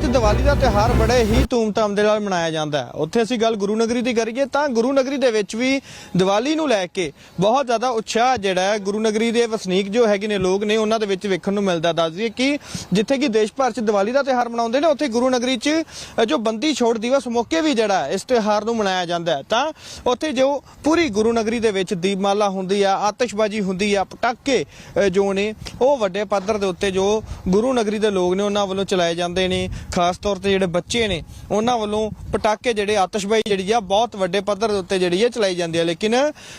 ਵਿੱਚ ਦੀਵਾਲੀ ਦਾ ਤਿਉਹਾਰ ਬੜੇ ਹੀ ਧੂਮਧਾਮ ਦੇ ਨਾਲ ਮਨਾਇਆ ਜਾਂਦਾ ਹੈ। ਉੱਥੇ ਅਸੀਂ ਗੱਲ ਗੁਰੂ ਨਗਰੀ ਦੀ ਕਰੀਏ ਤਾਂ ਗੁਰੂ ਨਗਰੀ ਦੇ ਵਿੱਚ ਵੀ ਦੀਵਾਲੀ ਨੂੰ ਲੈ ਕੇ ਬਹੁਤ ਜ਼ਿਆਦਾ ਉਤਸ਼ਾਹ ਜਿਹੜਾ ਹੈ। ਗੁਰੂ ਨਗਰੀ ਦੇ ਵਸਨੀਕ ਜੋ ਹੈਗੇ ਨੇ ਲੋਕ ਨੇ, ਉਹਨਾਂ ਦੇ ਵਿੱਚ ਵੇਖਣ ਨੂੰ ਮਿਲਦਾ। ਦੱਸ ਦਈਏ ਕਿ ਜਿੱਥੇ ਕਿ ਦੇਸ਼ ਭਰ 'ਚ ਦੀਵਾਲੀ ਦਾ ਤਿਉਹਾਰ ਮਨਾਉਂਦੇ ਨੇ, ਉੱਥੇ ਗੁਰੂ ਨਗਰੀ 'ਚ ਜੋ ਬੰਦੀ ਛੋੜ ਦਿਵਸ ਮੌਕੇ ਵੀ ਜਿਹੜਾ ਇਸ ਤਿਉਹਾਰ ਨੂੰ ਮਨਾਇਆ ਜਾਂਦਾ ਹੈ। ਤਾਂ ਉੱਥੇ ਜੋ ਪੂਰੀ ਗੁਰੂ ਨਗਰੀ ਦੇ ਵਿੱਚ ਦੀਪਮਾਲਾ ਹੁੰਦੀ ਆ, ਆਤਿਸ਼ਬਾਜ਼ੀ ਹੁੰਦੀ ਆ, ਪਟਾਕੇ ਜੋ ਨੇ, ਉਹ ਵੱਡੇ ਪੱਧਰ ਦੇ ਉੱਤੇ ਜੋ ਗੁਰੂ ਨਗਰੀ ਦੇ ਲੋਕ ਨੇ, ਉਹਨਾਂ ਵੱਲੋਂ ਚਲਾਏ ਜਾਂਦੇ ਨੇ। ਖਾਸ ਤੌਰ ਤੇ ਜਿਹੜੇ ਬੱਚੇ ਨੇ ਉਹਨਾਂ ਵੱਲੋਂ ਪਟਾਕੇ ਜਿਹੜੇ ਆਤਿਸ਼ਬਾਜ਼ੀ ਜਿਹੜੀ ਆ ਬਹੁਤ ਵੱਡੇ ਪੱਧਰ ਦੇ ਉੱਤੇ ਜਿਹੜੀ ਆ ਚਲਾਈ ਜਾਂਦੀ ਹੈ ਲੇਕਿਨ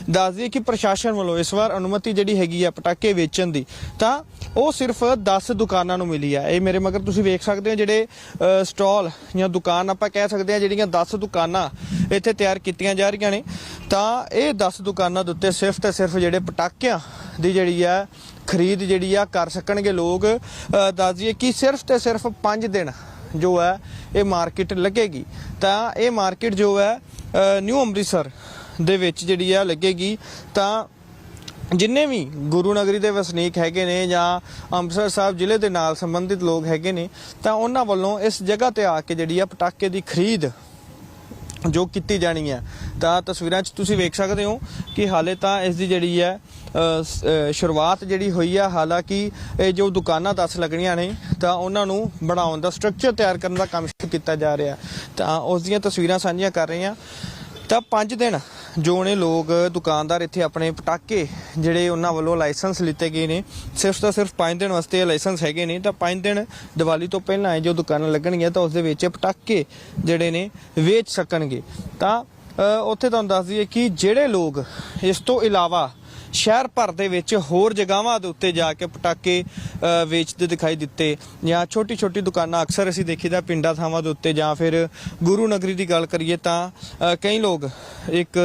ਦੱਸ ਦਈਏ ਕਿ ਪ੍ਰਸ਼ਾਸਨ ਵੱਲੋਂ ਇਸ ਵਾਰ ਅਨੁਮਤੀ ਜਿਹੜੀ ਹੈਗੀ ਆ ਪਟਾਕੇ ਵੇਚਣ ਦੀ ਤਾਂ ਉਹ ਸਿਰਫ 10 ਦੁਕਾਨਾਂ ਨੂੰ ਮਿਲੀ ਆ। ਇਹ ਮੇਰੇ ਮਗਰ ਤੁਸੀਂ ਵੇਖ ਸਕਦੇ ਹੋ ਜਿਹੜੇ ਸਟਾਲ ਜਾਂ ਦੁਕਾਨ ਆਪਾਂ ਕਹਿ ਸਕਦੇ ਆ ਜਿਹੜੀਆਂ 10 ਦੁਕਾਨਾਂ ਇੱਥੇ ਤਿਆਰ ਕੀਤੀਆਂ ਜਾ ਰਹੀਆਂ ਨੇ ਤਾਂ ਇਹ 10 ਦੁਕਾਨਾਂ ਦੇ ਉੱਤੇ ਸਿਰਫ ਤੇ ਸਿਰਫ ਜਿਹੜੇ ਪਟਾਕਿਆਂ ਦੀ ਜਿਹੜੀ ਆ ਖਰੀਦ ਜਿਹੜੀ ਆ ਕਰ ਸਕਣਗੇ ਲੋਕ। ਅ, ਦੱਸ ਦਈਏ ਕਿ ਸਿਰਫ ਤੇ ਸਿਰਫ 5 ਦਿਨ ਜੋ ਹੈ, ਇਹ ਮਾਰਕੀਟ ਲੱਗੇਗੀ। ਤਾਂ ਇਹ ਮਾਰਕੀਟ ਜੋ ਹੈ ਨਿਊ ਅੰਮ੍ਰਿਤਸਰ ਦੇ ਵਿੱਚ ਜਿਹੜੀ ਆ ਲੱਗੇਗੀ। ਤਾਂ ਜਿੰਨੇ ਵੀ ਗੁਰੂ ਨਗਰੀ ਦੇ ਵਸਨੀਕ ਹੈਗੇ ਨੇ ਜਾਂ ਅੰਮ੍ਰਿਤਸਰ ਸਾਹਿਬ ਜ਼ਿਲ੍ਹੇ ਦੇ ਨਾਲ ਸੰਬੰਧਿਤ ਲੋਕ ਹੈਗੇ ਨੇ, ਤਾਂ ਉਹਨਾਂ ਵੱਲੋਂ ਇਸ ਜਗ੍ਹਾ ਤੇ ਆ ਕੇ ਜਿਹੜੀ ਆ ਪਟਾਕੇ ਦੀ ਖਰੀਦ ਜੋ ਕੀਤੀ ਜਾਣੀ ਹੈ। ਤਾਂ ਤਸਵੀਰਾਂ 'ਚ ਤੁਸੀਂ ਵੇਖ ਸਕਦੇ ਹੋ ਕਿ ਹਾਲੇ ਤਾਂ ਇਸ ਦੀ ਜਿਹੜੀ ਹੈ ਸ਼ੁਰੂਆਤ ਜਿਹੜੀ ਹੋਈ ਆ, ਹਾਲਾਂਕਿ ਇਹ ਜੋ ਦੁਕਾਨਾਂ 10 ਲੱਗਣੀਆਂ ਨੇ, ਤਾਂ ਉਹਨਾਂ ਨੂੰ ਬਣਾਉਣ ਦਾ ਸਟਰਕਚਰ ਤਿਆਰ ਕਰਨ ਦਾ ਕੰਮ ਸ਼ੁਰੂ ਕੀਤਾ ਜਾ ਰਿਹਾ। ਤਾਂ ਉਸ ਦੀਆਂ ਤਸਵੀਰਾਂ ਸਾਂਝੀਆਂ ਕਰ ਰਹੇ ਹਾਂ ਤਾਂ 5 ਦਿਨ ਜੋ ਨੇ ਲੋਕ ਦੁਕਾਨਦਾਰ ਇੱਥੇ ਆਪਣੇ ਪਟਾਕੇ ਜਿਹੜੇ ਉਹਨਾਂ ਵੱਲੋਂ ਲਾਇਸੈਂਸ ਲਿੱਤੇ ਗਏ ਨੇ, ਸਿਰਫ ਤਾਂ ਸਿਰਫ 5 ਦਿਨ ਵਾਸਤੇ ਇਹ ਲਾਇਸੈਂਸ ਹੈਗੇ ਨੇ। ਤਾਂ 5 ਦਿਨ ਦੀਵਾਲੀ ਤੋਂ ਪਹਿਲਾਂ ਇਹ ਜੋ ਦੁਕਾਨਾਂ ਲੱਗਣਗੀਆਂ, ਤਾਂ ਉਸ ਦੇ ਵਿੱਚ ਪਟਾਕੇ ਜਿਹੜੇ ਨੇ ਵੇਚ ਸਕਣਗੇ। ਤਾਂ ਉੱਥੇ ਤੁਹਾਨੂੰ ਦੱਸ ਦਈਏ ਕਿ ਜਿਹੜੇ ਲੋਕ ਇਸ ਤੋਂ ਇਲਾਵਾ ਸ਼ਹਿਰ ਭਰ ਦੇ ਵਿੱਚ ਹੋਰ ਜਗ੍ਹਾਵਾਂ ਦੇ ਉੱਤੇ ਜਾ ਕੇ ਪਟਾਕੇ ਵੇਚਦੇ ਦਿਖਾਈ ਦਿੱਤੇ ਜਾਂ ਛੋਟੀ ਛੋਟੀ ਦੁਕਾਨਾਂ ਅਕਸਰ ਅਸੀਂ ਦੇਖੀਦਾ ਪਿੰਡਾਂ ਥਾਵਾਂ ਦੇ ਉੱਤੇ ਜਾਂ ਫਿਰ ਗੁਰੂ ਨਗਰੀ ਦੀ ਗੱਲ ਕਰੀਏ ਤਾਂ ਕਈ ਲੋਕ ਇੱਕ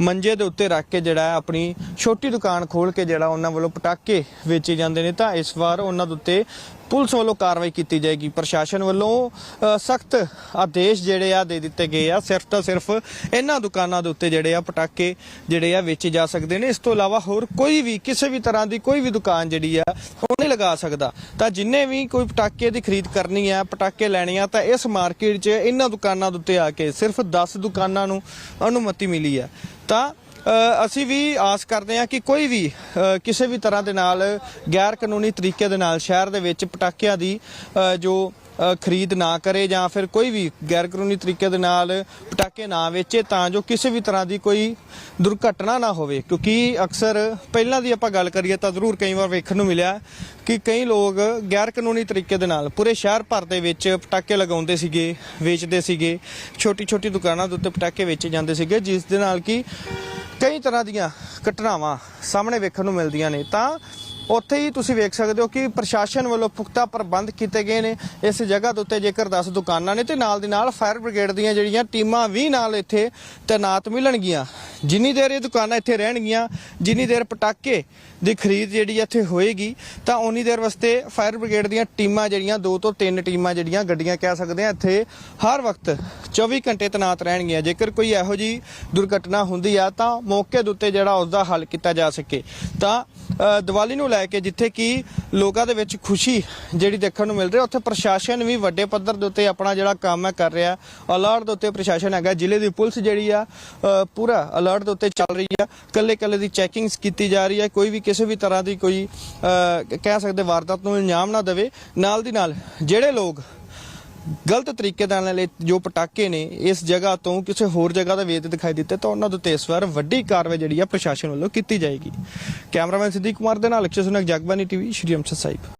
ਮੰਜੇ ਦੇ ਉੱਤੇ ਰੱਖ ਕੇ ਜਿਹੜਾ ਆਪਣੀ ਛੋਟੀ ਦੁਕਾਨ ਖੋਲ ਕੇ ਜਿਹੜਾ ਉਹਨਾਂ ਵੱਲੋਂ ਪਟਾਕੇ ਵੇਚੇ ਜਾਂਦੇ ਨੇ ਤਾਂ ਇਸ ਵਾਰ ਉਹਨਾਂ ਦੇ ਉੱਤੇ ਪੁਲਿਸ ਵੱਲੋਂ ਕਾਰਵਾਈ ਕੀਤੀ ਜਾਏਗੀ। ਪ੍ਰਸ਼ਾਸਨ ਵੱਲੋਂ ਸਖਤ ਆਦੇਸ਼ ਜਿਹੜੇ ਆ ਦੇ ਦਿੱਤੇ ਗਏ ਆ। ਸਿਰਫ ਤਾਂ ਸਿਰਫ ਇਹਨਾਂ ਦੁਕਾਨਾਂ ਦੇ ਉੱਤੇ ਜਿਹੜੇ ਆ ਪਟਾਕੇ ਜਿਹੜੇ ਆ ਵੇਚੇ ਜਾ ਸਕਦੇ ਨੇ। ਇਸ ਤੋਂ ਇਲਾਵਾ ਹੋਰ ਕੋਈ ਵੀ, ਕਿਸੇ ਵੀ ਤਰ੍ਹਾਂ ਦੀ ਕੋਈ ਵੀ ਦੁਕਾਨ ਜਿਹੜੀ ਆ, ਉਹ ਨਹੀਂ ਲਗਾ ਸਕਦਾ। ਤਾਂ ਜਿੰਨੇ ਵੀ ਕੋਈ ਪਟਾਕੇ ਦੀ ਖਰੀਦ ਕਰਨੀ ਆ, ਪਟਾਕੇ ਲੈਣੇ ਆ, ਤਾਂ ਇਸ ਮਾਰਕੀਟ 'ਚ ਇਹਨਾਂ ਦੁਕਾਨਾਂ ਦੇ ਉੱਤੇ ਆ ਕੇ ਸਿਰਫ 10 ਦੁਕਾਨਾਂ ਨੂੰ ਅਨੁਮਤੀ ਮਿਲੀ ਆ। ਤਾਂ ਅਸੀਂ ਵੀ ਆਸ ਕਰਦੇ ਹਾਂ ਕਿ ਕੋਈ ਵੀ ਕਿਸੇ ਵੀ ਤਰ੍ਹਾਂ ਦੇ ਨਾਲ ਗੈਰ ਕਾਨੂੰਨੀ ਤਰੀਕੇ ਦੇ ਨਾਲ ਸ਼ਹਿਰ ਦੇ ਵਿੱਚ ਪਟਾਕਿਆਂ ਦੀ ਜੋ ਖਰੀਦ ਨਾ ਕਰੇ ਜਾਂ ਫਿਰ ਕੋਈ ਵੀ ਗੈਰ ਕਾਨੂੰਨੀ ਤਰੀਕੇ ਦੇ ਨਾਲ ਪਟਾਕੇ ਨਾ ਵੇਚੇ ਤਾਂ ਜੋ ਕਿਸੇ ਵੀ ਤਰ੍ਹਾਂ ਦੀ ਕੋਈ ਦੁਰਘਟਨਾ ਨਾ ਹੋਵੇ। ਕਿਉਂਕਿ ਅਕਸਰ ਪਹਿਲਾਂ ਦੀ ਆਪਾਂ ਗੱਲ ਕਰੀਏ ਤਾਂ ਜ਼ਰੂਰ ਕਈ ਵਾਰ ਵੇਖਣ ਨੂੰ ਮਿਲਿਆ ਕਿ ਕਈ ਲੋਕ ਗੈਰ ਕਾਨੂੰਨੀ ਤਰੀਕੇ ਦੇ ਨਾਲ ਪੂਰੇ ਸ਼ਹਿਰ ਭਰ ਦੇ ਵਿੱਚ ਪਟਾਕੇ ਲਗਾਉਂਦੇ ਸੀਗੇ, ਵੇਚਦੇ ਸੀਗੇ ਛੋਟੀ ਛੋਟੀ ਦੁਕਾਨਾਂ ਦੇ ਉੱਤੇ ਪਟਾਕੇ ਵੇਚੇ ਜਾਂਦੇ ਸੀਗੇ, ਜਿਸ ਦੇ ਨਾਲ ਕਿ ਕਈ ਤਰ੍ਹਾਂ ਦੀਆਂ ਘਟਨਾਵਾਂ ਸਾਹਮਣੇ ਵੇਖਣ ਨੂੰ ਮਿਲਦੀਆਂ ਨੇ। ਤਾਂ ਉੱਥੇ ਹੀ ਤੁਸੀਂ ਵੇਖ ਸਕਦੇ ਹੋ ਕਿ ਪ੍ਰਸ਼ਾਸਨ ਵੱਲੋਂ ਪੁਖਤਾ ਪ੍ਰਬੰਧ ਕੀਤੇ ਗਏ ਨੇ। ਇਸ ਜਗ੍ਹਾ ਦੇ ਉੱਤੇ ਜੇਕਰ 10 ਦੁਕਾਨਾਂ ਨੇ ਤੇ ਨਾਲ ਦੀ ਨਾਲ ਫਾਇਰ ਬ੍ਰਿਗੇਡ ਦੀਆਂ ਜਿਹੜੀਆਂ ਟੀਮਾਂ ਵੀ ਨਾਲ ਇੱਥੇ ਤਾਇਨਾਤ ਮਿਲਣਗੀਆਂ। ਜਿੰਨੀ ਦੇਰ ਇਹ ਦੁਕਾਨਾਂ ਇੱਥੇ ਰਹਿਣਗੀਆਂ, ਜਿੰਨੀ ਦੇਰ ਪਟਾਕੇ ਦੀ ਖਰੀਦ ਜਿਹੜੀ ਇੱਥੇ ਹੋਏਗੀ, ਤਾਂ ਉਨੀ ਦੇਰ ਵਾਸਤੇ ਫਾਇਰ ਬ੍ਰਿਗੇਡ ਦੀਆਂ ਟੀਮਾਂ ਜਿਹੜੀਆਂ, ਦੋ ਤੋਂ ਤਿੰਨ ਟੀਮਾਂ ਜਿਹੜੀਆਂ ਗੱਡੀਆਂ ਕਹਿ ਸਕਦੇ ਆ, ਇੱਥੇ ਹਰ ਵਕਤ 24 ਘੰਟੇ ਤੈਨਾਤ ਰਹਿਣਗੀਆਂ। ਜੇਕਰ ਕੋਈ ਇਹੋ ਜੀ ਦੁਰਘਟਨਾ ਹੁੰਦੀ ਆ, ਤਾਂ ਮੌਕੇ ਦੇ ਉੱਤੇ ਜਿਹੜਾ ਉਸ ਦਾ ਹੱਲ ਕੀਤਾ ਜਾ ਸਕੇ। ਤਾਂ ਦੀਵਾਲੀ ਨੂੰ ਲੈ ਕੇ ਜਿੱਥੇ ਕਿ ਲੋਕਾਂ ਦੇ ਵਿੱਚ ਖੁਸ਼ੀ ਜਿਹੜੀ ਦੇਖਣ ਨੂੰ ਮਿਲ ਰਹੀ ਹੈ। ਉੱਥੇ ਪ੍ਰਸ਼ਾਸਨ ਵੀ ਵੱਡੇ ਪੱਧਰ ਦੇ ਉੱਤੇ ਆਪਣਾ ਜਿਹੜਾ ਕੰਮ ਹੈ ਕਰ ਰਿਹਾ। ਅਲਰਟ ਦੇ ਉੱਤੇ ਪ੍ਰਸ਼ਾਸਨ ਹੈਗਾ। ਜ਼ਿਲ੍ਹੇ ਦੀ ਪੁਲਿਸ ਜਿਹੜੀ ਆ ਪੂਰਾ ਅਲਰਟ ਦੇ ਉੱਤੇ ਚੱਲ ਰਹੀ ਆ। ਕੱਲੇ ਕੱਲੇ ਦੀ ਚੈਕਿੰਗਸ ਕੀਤੀ ਜਾ ਰਹੀ ਹੈ। ਕੋਈ ਵੀ ਕਿਸੇ ਵੀ ਤਰ੍ਹਾਂ ਦੀ ਕੋਈ ਕਹਿ ਸਕਦੇ ਵਾਰਦਾਤ ਨੂੰ ਇਲਜ਼ਾਮ ਨਾ ਦੇਵੇ। ਨਾਲ ਦੀ ਨਾਲ ਜਿਹੜੇ ਲੋਕ ਗਲਤ ਤਰੀਕੇ ਦੇ ਨਾਲ ਜੋ ਪਟਾਕੇ ਨੇ, ਇਸ ਜਗ੍ਹਾ ਤੋਂ ਕਿਸੇ ਹੋਰ ਜਗ੍ਹਾ ਦਾ ਵੇਚਦੇ ਦਿਖਾਈ ਦਿੱਤੇ, ਤਾਂ ਉਹਨਾਂ ਦੇ ਉੱਤੇ ਇਸ ਵਾਰ ਵੱਡੀ ਕਾਰਵਾਈ ਜਿਹੜੀ ਆ ਪ੍ਰਸ਼ਾਸਨ ਵੱਲੋਂ ਕੀਤੀ ਜਾਏਗੀ। ਕੈਮਰਾਮੈਨ ਸਿੱਧੀ ਕੁਮਾਰ ਦੇ ਨਾਲ ਅਕਸ਼ੇ ਸੁਨਕ, ਜਗਬਾਨੀ ਟੀਵੀ, ਸ਼੍ਰੀ ਅੰਮ੍ਰਿਤਸਰ ਸਾਹਿਬ।